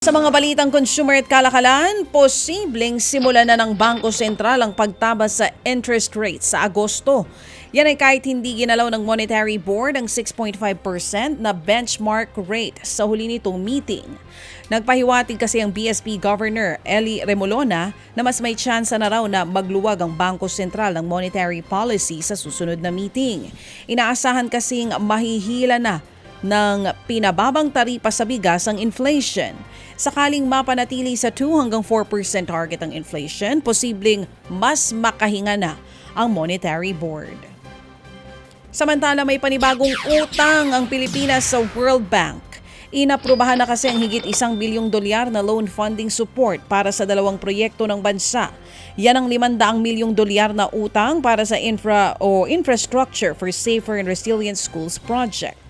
Sa mga balitang consumer at kalakalan, posibleng simulan na ng Bangko Sentral ang pagtabas sa interest rate sa Agosto. Yan ay kahit hindi ginalaw ng Monetary Board ang 6.5% na benchmark rate sa huli nitong meeting. Nagpahiwatig kasi ang BSP Governor Eli Remolona na mas may tsansa na raw na magluwag ang Bangko Sentral ng monetary policy sa susunod na meeting. Inaasahan kasing mahihila na ng pinababang taripa sa bigas ang inflation. Sakaling mapanatili sa 2 hanggang 4% target ang inflation, posibleng mas makahinga na ang Monetary Board. Samantala may panibagong utang ang Pilipinas sa World Bank. Inaprubahan na kasi ang higit isang bilyong dolyar na loan funding support para sa dalawang proyekto ng bansa. Yan ang 500 milyong dolyar na utang para sa infra o infrastructure for safer and resilient schools project.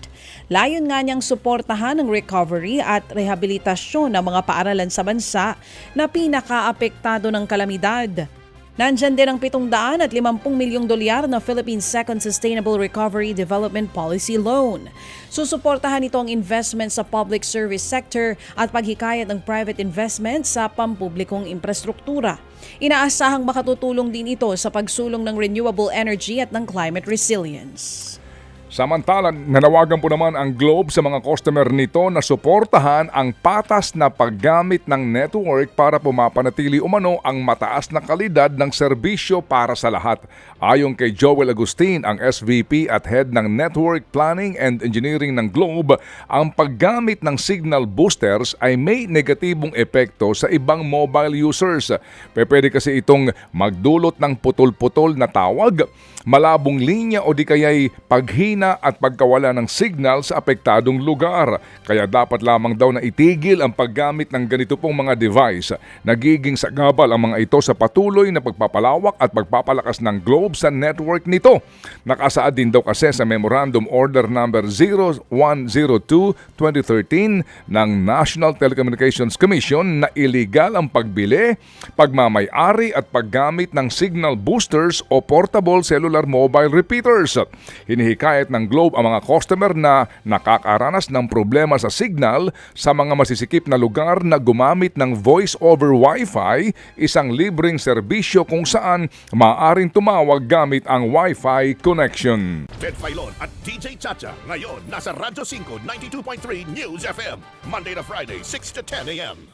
Layon nga niyang suportahan ang recovery at rehabilitasyon ng mga paaralan sa bansa na pinakaapektado ng kalamidad. Nandyan din ang 750 milyong dolyar na Philippine Second Sustainable Recovery Development Policy Loan. Susuportahan ito ang investment sa public service sector at paghikayat ng private investment sa pampublikong infrastruktura. Inaasahang makatutulong din ito sa pagsulong ng renewable energy at ng climate resilience. Samantala, nanawagan po naman ang Globe sa mga customer nito na suportahan ang patas na paggamit ng network para pumapanatili umano ang mataas na kalidad ng serbisyo para sa lahat. Ayon kay Joel Agustin, ang SVP at Head ng Network Planning and Engineering ng Globe, ang paggamit ng signal boosters ay may negatibong epekto sa ibang mobile users. Pwede kasi itong magdulot ng putol-putol na tawag, malabong linya o di kaya'y paghina at pagkawala ng signal sa apektadong lugar. Kaya dapat lamang daw na itigil ang paggamit ng ganito pong mga device. Nagiging sagabal ang mga ito sa patuloy na pagpapalawak at pagpapalakas ng globe sa network nito. Nakasaad din daw kasi sa Memorandum Order Number 0102-2013 ng National Telecommunications Commission na illegal ang pagbili, pagmamayari at paggamit ng signal boosters o portable cellular mobile repeaters. Hinihikayat ng Globe ang mga customer na nakakaranas ng problema sa signal sa mga masisikip na lugar na gumamit ng voice over Wi-Fi, isang libreng serbisyo kung saan maaaring tumawag gamit ang Wi-Fi connection. Ted Filon at DJ Chacha. Ngayon, nasa Radyo 5, 92.3 News FM. Monday to Friday, 6 to 10 a.m.